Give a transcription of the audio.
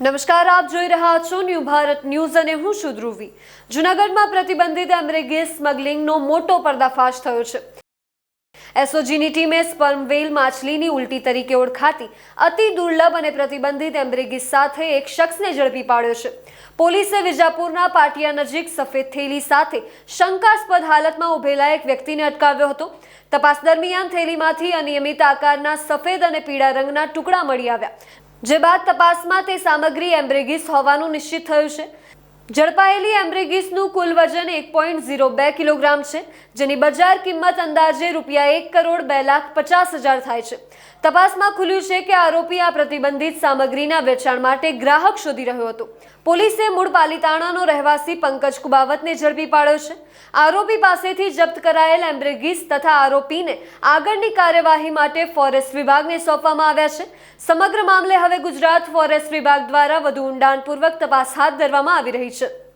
નમસ્કાર, આપ જોઈ રહ્યા છો ન્યૂ ભારત ન્યૂઝ અને હું છું ધ્રુવી. જૂનાગઢમાં પ્રતિબંધિત એમરેગે સ્મગલિંગનો મોટો પર્દાફાશ થયો છે. એસઓજીની ટીમે સ્પર્મ વેલ માછલીની ઉલટી તરીકે ઓળખાતી અતિ દુર્લભ અને પ્રતિબંધિત એમ્બ્રેગીસ સાથે એક શખ્સને ઝડપી પાડ્યો છે. પોલીસે વિજાપુરના પાટિયા નજીક સફેદ થેલી સાથે શંકાસ્પદ હાલતમાં ઉભેલા એક વ્યક્તિને અટકાવ્યો હતો. તપાસ દરમિયાન થેલીમાંથી અનિયમિત આકારના સફેદ અને પીળા રંગના ટુકડા મળી આવ્યા. જે બાદ તપાસમાં તે સામગ્રી એમ્બ્રેગીસ હોવાનું નિશ્ચિત થયું છે. ઝડપાયેલી એમ્બ્રેગીસનું કુલ વજન એક પોઈન્ટ ઝીરો બે કિલોગ્રામ છે, જેની બજાર કિંમત અંદાજે રૂપિયા એક કરોડ બે લાખ પચાસ હજાર થાય છે. તપાસમાં ખુલ્યું છે કે આરોપી આ પ્રતિબંધિત સામગ્રીના વેચાણ માટે ગ્રાહક શોધી રહ્યો હતો. પોલીસે મૂળ પાલિતાણાનો રહેવાસી પંકજ કુબાવતને ઝડપી પાડ્યો છે. આરોપી પાસેથી જપ્ત કરાયેલ એમ્બ્રેગીસ તથા આરોપીને આગળની કાર્યવાહી માટે ફોરેસ્ટ વિભાગને સોંપવામાં આવ્યા છે. સમગ્ર મામલે હવે ગુજરાત ફોરેસ્ટ વિભાગ દ્વારા વધુ ઊંડાણપૂર્વક તપાસ હાથ ધરવામાં આવી રહી છે. അറിയിച്ചു